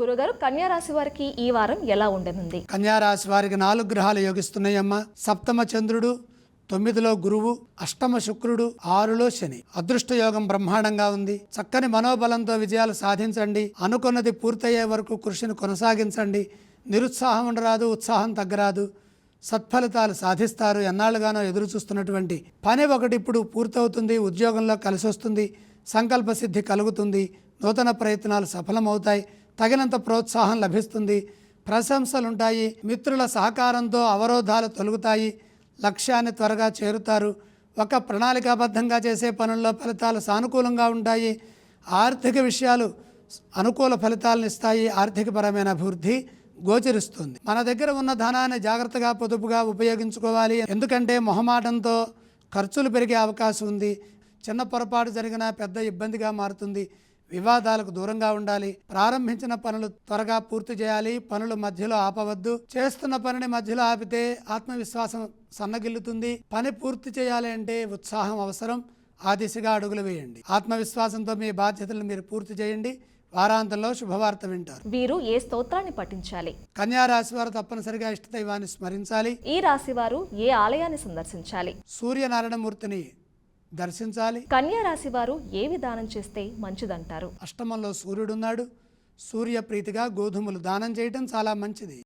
గురుగారు కన్యారాశి వారికి ఈ వారం ఎలా ఉండనుంది? కన్యారాశి వారికి నాలుగు గ్రహాలు యోగిస్తున్నాయమ్మా. సప్తమ చంద్రుడు తొమ్మిదిలో గురువు అష్టమ శుక్రుడు ఆరులో శని. అదృష్ట యోగం బ్రహ్మాండంగా ఉంది. చక్కని మనోబలంతో విజయాలు సాధించండి. అనుకున్నది పూర్తయ్యే వరకు కృషిని కొనసాగించండి. నిరుత్సాహం ఉండరాదు ఉత్సాహం తగ్గరాదు. సత్ఫలితాలు సాధిస్తారు. ఎన్నాళ్ళుగానో ఎదురు చూస్తున్నటువంటి పని ఒకటి ఇప్పుడు పూర్తవుతుంది ఉద్యోగంలో కలిసి వస్తుంది సంకల్ప సిద్ధి కలుగుతుంది నూతన ప్రయత్నాలు సఫలమవుతాయి. తగినంత ప్రోత్సాహం లభిస్తుంది. ప్రశంసలుంటాయి. మిత్రుల సహకారంతో అవరోధాలు తొలగుతాయి. లక్ష్యాన్ని త్వరగా చేరుతారు. ఒక ప్రణాళికాబద్ధంగా చేసే పనుల్లో ఫలితాలు సానుకూలంగా ఉంటాయి. ఆర్థిక విషయాలు అనుకూల ఫలితాలను ఇస్తాయి ఆర్థికపరమైన అభివృద్ధి గోచరిస్తుంది. మన దగ్గర ఉన్న ధనాన్ని జాగ్రత్తగా పొదుపుగా ఉపయోగించుకోవాలి. ఎందుకంటే మొహమాటంతో ఖర్చులు పెరిగే అవకాశం ఉంది. చిన్న పొరపాటు జరిగినా పెద్ద ఇబ్బందిగా మారుతుంది. వివాదాలకు దూరంగా ఉండాలి. ప్రారంభించిన పనులు త్వరగా పూర్తి చేయాలి. పనులు మధ్యలో ఆపవద్దు. చేస్తున్న పనిని మధ్యలో ఆపితే ఆత్మవిశ్వాసం సన్నగిల్లుతుంది. పని పూర్తి చేయాలి అంటే ఉత్సాహం అవసరం. ఆ దిశగా అడుగులు వేయండి. ఆత్మవిశ్వాసంతో మీ బాధ్యతలను మీరు పూర్తి చేయండి. వారాంతంలో శుభవార్త వింటారు. వీరు ఏ స్తోత్రాన్ని పఠించాలి? కన్యా రాశి వారు తప్పనిసరిగా ఇష్టదైవాన్ని స్మరించాలి. ఈ రాశి వారు ఏ ఆలయాన్ని సందర్శించాలి? సూర్యనారాయణమూర్తిని దర్శించాలి. కన్యా రాశి వారు ఏ విధానం చేస్తే మంచిదంటారు? అష్టమంలో సూర్యుడున్నాడు. సూర్యప్రీతిగా గోధుమలు దానం చేయటం చాలా మంచిది.